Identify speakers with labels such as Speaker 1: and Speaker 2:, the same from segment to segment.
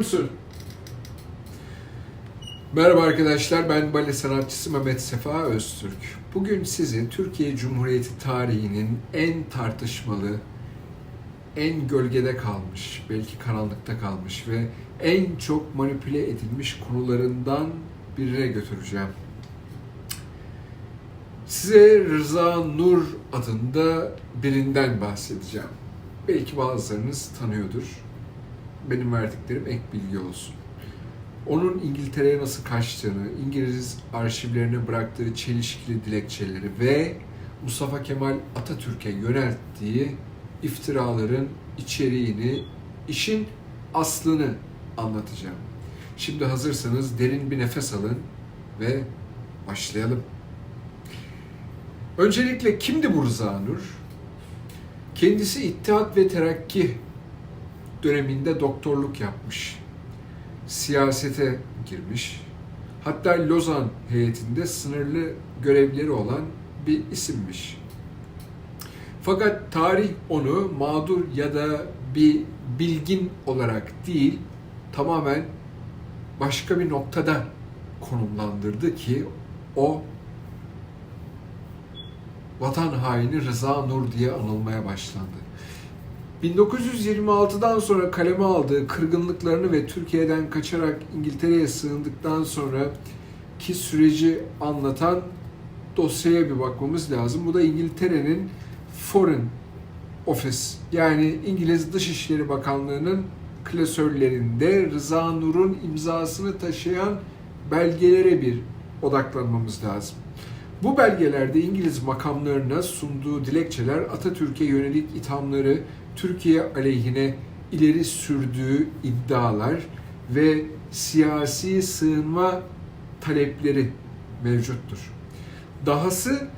Speaker 1: musun? Merhaba arkadaşlar, ben bale sanatçısı Mehmet Sefa Öztürk. Bugün size Türkiye Cumhuriyeti tarihinin en tartışmalı, en gölgede kalmış, belki karanlıkta kalmış ve en çok manipüle edilmiş konularından birine götüreceğim. Size Rıza Nur adında birinden bahsedeceğim. Belki bazılarınız tanıyordur. Benim verdiklerim ek bilgi olsun. Onun İngiltere'ye nasıl kaçtığını, İngiliz arşivlerine bıraktığı çelişkili dilekçeleri ve Mustafa Kemal Atatürk'e yönelttiği iftiraların içeriğini, işin aslını anlatacağım. Şimdi hazırsanız derin bir nefes alın ve başlayalım. Öncelikle kimdi bu Rıza Nur? Kendisi İttihat ve Terakki döneminde doktorluk yapmış. Siyasete girmiş. Hatta Lozan heyetinde sınırlı görevleri olan bir isimmiş. Fakat tarih onu mağdur ya da bir bilgin olarak değil, tamamen başka bir noktada konumlandırdı ki o vatan haini Rıza Nur diye anılmaya başlandı. 1926'dan sonra kaleme aldığı kırgınlıklarını ve Türkiye'den kaçarak İngiltere'ye sığındıktan sonra ki süreci anlatan dosyaya bir bakmamız lazım. Bu da İngiltere'nin Foreign Office yani İngiliz Dışişleri Bakanlığı'nın klasörlerinde Rıza Nur'un imzasını taşıyan belgelere bir odaklanmamız lazım. Bu belgelerde İngiliz makamlarına sunduğu dilekçeler Atatürk'e yönelik ithamları, Türkiye aleyhine ileri sürdüğü iddialar ve siyasi sığınma talepleri mevcuttur. Dahası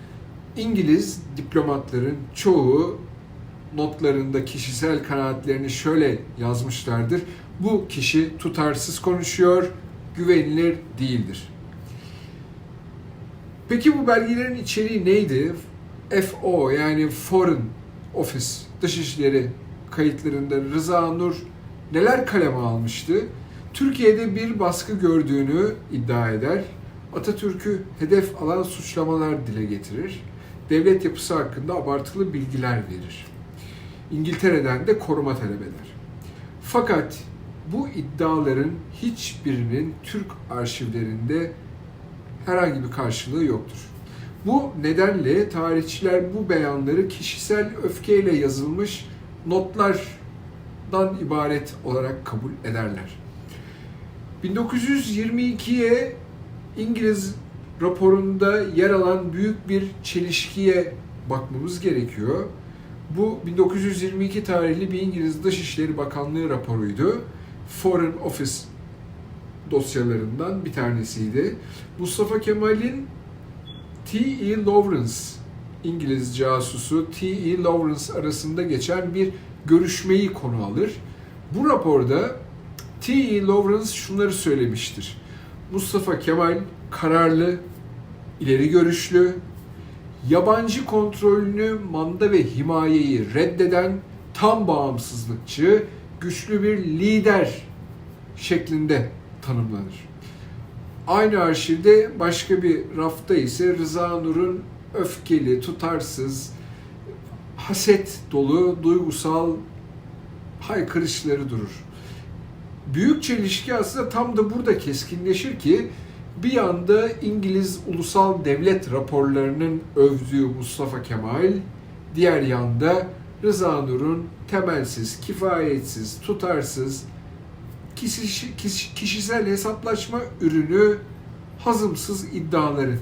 Speaker 1: İngiliz diplomatların çoğu notlarında kişisel kanaatlerini şöyle yazmışlardır. Bu kişi tutarsız konuşuyor, güvenilir değildir. Peki bu belgelerin içeriği neydi? FO yani Foreign Office, Dışişleri kayıtlarında Rıza Nur neler kaleme almıştı? Türkiye'de bir baskı gördüğünü iddia eder. Atatürk'ü hedef alan suçlamalar dile getirir. Devlet yapısı hakkında abartılı bilgiler verir. İngiltere'den de koruma talep eder. Fakat bu iddiaların hiçbirinin Türk arşivlerinde herhangi bir karşılığı yoktur. Bu nedenle tarihçiler bu beyanları kişisel öfkeyle yazılmış notlardan ibaret olarak kabul ederler. 1922'ye İngiliz raporunda yer alan büyük bir çelişkiye bakmamız gerekiyor. Bu 1922 tarihli bir İngiliz Dışişleri Bakanlığı raporuydu. Foreign Office dosyalarından bir tanesiydi. Mustafa Kemal'in T.E. Lawrence, İngiliz casusu T.E. Lawrence arasında geçen bir görüşmeyi konu alır. Bu raporda T.E. Lawrence şunları söylemiştir. Mustafa Kemal kararlı, ileri görüşlü, yabancı kontrolünü, manda ve himayeyi reddeden tam bağımsızlıkçı, güçlü bir lider şeklinde tanımlanır. Aynı arşivde başka bir rafta ise Rıza Nur'un öfkeli, tutarsız, haset dolu, duygusal haykırışları durur. Büyük çelişki aslında tam da burada keskinleşir ki bir yanda İngiliz ulusal devlet raporlarının övdüğü Mustafa Kemal, diğer yanda Rıza Nur'un temelsiz, kifayetsiz, tutarsız, kişi, kişi, kişisel hesaplaşma ürünü hazımsız iddiaları.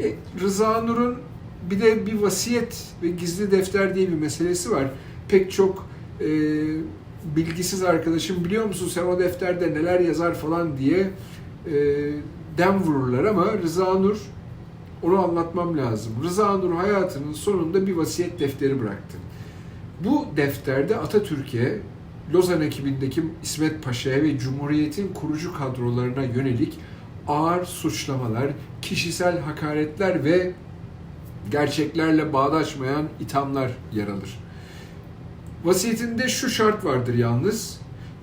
Speaker 1: E, Rıza Nur'un bir de bir vasiyet ve gizli defter diye bir meselesi var. Pek çok e, bilgisiz arkadaşım biliyor musun sen o defterde neler yazar falan diye e, dem vururlar ama Rıza Nur onu anlatmam lazım. Rıza Nur hayatının sonunda bir vasiyet defteri bıraktı. Bu defterde Atatürk'e Lozan ekibindeki İsmet Paşa'ya ve Cumhuriyet'in kurucu kadrolarına yönelik ağır suçlamalar, kişisel hakaretler ve gerçeklerle bağdaşmayan ithamlar yer alır. Vasiyetinde şu şart vardır yalnız.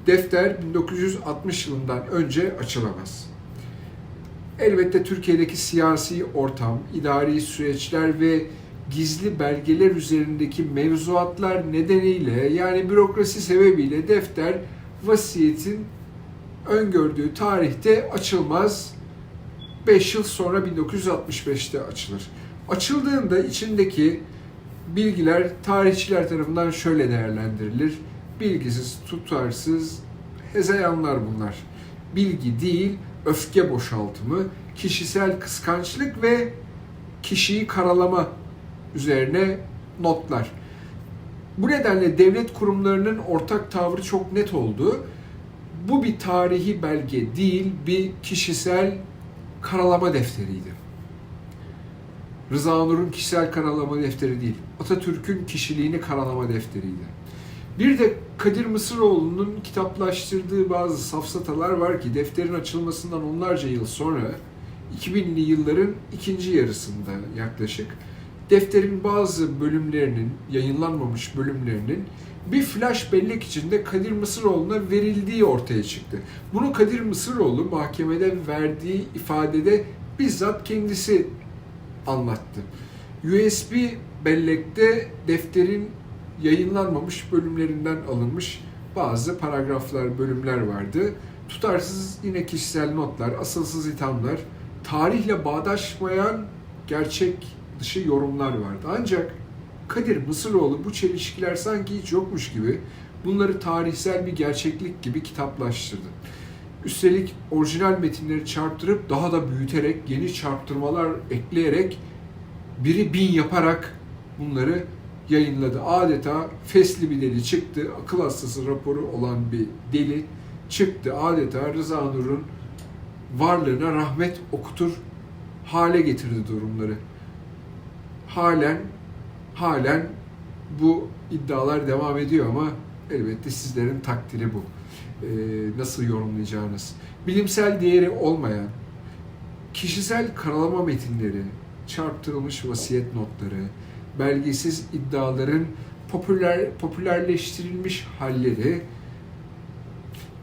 Speaker 1: defter 1960 yılından önce açılamaz. Elbette Türkiye'deki siyasi ortam, idari süreçler ve gizli belgeler üzerindeki mevzuatlar nedeniyle yani bürokrasi sebebiyle defter vasiyetin öngördüğü tarihte açılmaz. 5 yıl sonra 1965'te açılır. Açıldığında içindeki bilgiler tarihçiler tarafından şöyle değerlendirilir. Bilgisiz, tutarsız hezeyanlar bunlar. Bilgi değil, öfke boşaltımı, kişisel kıskançlık ve kişiyi karalama üzerine notlar. Bu nedenle devlet kurumlarının ortak tavrı çok net oldu. Bu bir tarihi belge değil, bir kişisel karalama defteriydi. Rıza Nur'un kişisel karalama defteri değil, Atatürk'ün kişiliğini karalama defteriydi. Bir de Kadir Mısıroğlu'nun kitaplaştırdığı bazı safsatalar var ki defterin açılmasından onlarca yıl sonra 2000'li yılların ikinci yarısında yaklaşık defterin bazı bölümlerinin, yayınlanmamış bölümlerinin bir flash bellek içinde Kadir Mısıroğlu'na verildiği ortaya çıktı. Bunu Kadir Mısıroğlu mahkemede verdiği ifadede bizzat kendisi anlattı. USB bellekte defterin yayınlanmamış bölümlerinden alınmış bazı paragraflar, bölümler vardı. Tutarsız yine kişisel notlar, asılsız ithamlar, tarihle bağdaşmayan gerçek dışı yorumlar vardı. Ancak Kadir Mısıroğlu bu çelişkiler sanki hiç yokmuş gibi bunları tarihsel bir gerçeklik gibi kitaplaştırdı. Üstelik orijinal metinleri çarptırıp daha da büyüterek, yeni çarptırmalar ekleyerek biri bin yaparak bunları yayınladı. Adeta fesli bir deli çıktı. Akıl hastası raporu olan bir deli çıktı. Adeta Rıza Nur'un varlığına rahmet okutur hale getirdi durumları. Halen halen bu iddialar devam ediyor ama elbette sizlerin takdiri bu. Ee, nasıl yorumlayacağınız. Bilimsel değeri olmayan, kişisel karalama metinleri, çarptırılmış vasiyet notları, belgesiz iddiaların popüler popülerleştirilmiş halleri.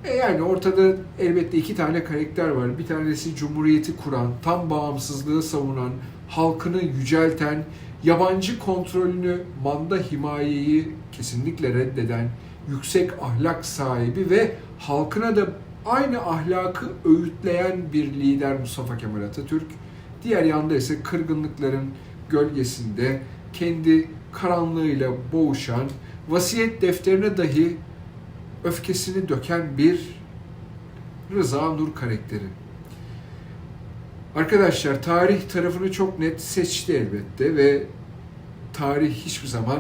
Speaker 1: E yani ortada elbette iki tane karakter var. Bir tanesi Cumhuriyeti kuran, tam bağımsızlığı savunan, halkını yücelten, yabancı kontrolünü, manda himayeyi kesinlikle reddeden, yüksek ahlak sahibi ve halkına da aynı ahlakı öğütleyen bir lider Mustafa Kemal Atatürk. Diğer yanda ise kırgınlıkların gölgesinde kendi karanlığıyla boğuşan, vasiyet defterine dahi öfkesini döken bir Rıza Nur karakteri. Arkadaşlar tarih tarafını çok net seçti elbette ve tarih hiçbir zaman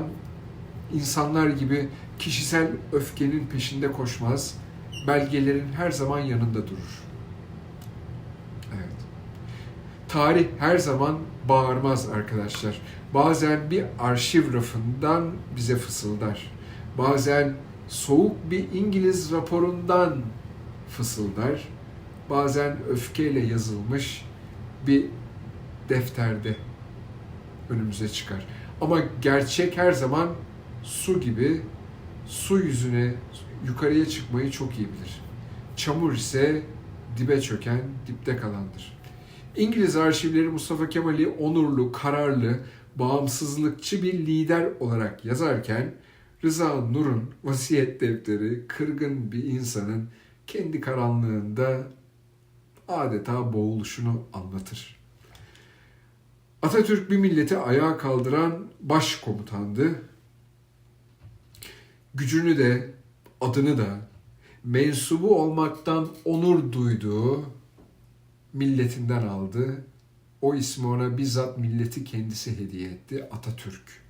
Speaker 1: insanlar gibi kişisel öfkenin peşinde koşmaz. Belgelerin her zaman yanında durur. Evet. Tarih her zaman bağırmaz arkadaşlar. Bazen bir arşiv rafından bize fısıldar. Bazen soğuk bir İngiliz raporundan fısıldar. Bazen öfkeyle yazılmış bir defterde önümüze çıkar. Ama gerçek her zaman su gibi su yüzüne yukarıya çıkmayı çok iyi bilir. Çamur ise dibe çöken, dipte kalandır. İngiliz arşivleri Mustafa Kemal'i onurlu, kararlı, bağımsızlıkçı bir lider olarak yazarken Rıza Nur'un vasiyet defteri kırgın bir insanın kendi karanlığında adeta boğuluşunu anlatır. Atatürk bir milleti ayağa kaldıran başkomutandı. Gücünü de, adını da, mensubu olmaktan onur duyduğu milletinden aldı. O ismi ona bizzat milleti kendisi hediye etti. Atatürk.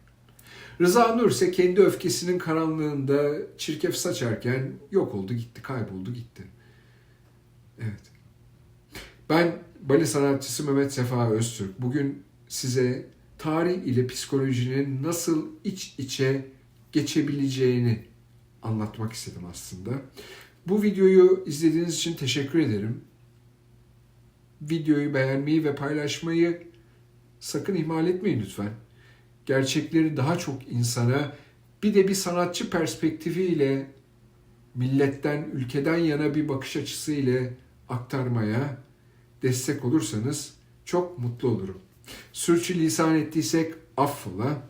Speaker 1: Rıza Nur ise kendi öfkesinin karanlığında çirkef saçarken yok oldu gitti, kayboldu gitti. Evet. Ben bale sanatçısı Mehmet Sefa Öztürk. Bugün size tarih ile psikolojinin nasıl iç içe geçebileceğini anlatmak istedim aslında. Bu videoyu izlediğiniz için teşekkür ederim. Videoyu beğenmeyi ve paylaşmayı sakın ihmal etmeyin lütfen. Gerçekleri daha çok insana bir de bir sanatçı perspektifiyle milletten, ülkeden yana bir bakış açısı ile aktarmaya destek olursanız çok mutlu olurum. Sürçülisan ettiysek affola.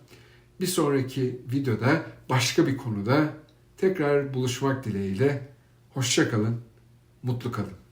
Speaker 1: Bir sonraki videoda başka bir konuda tekrar buluşmak dileğiyle. Hoşça kalın, mutlu kalın.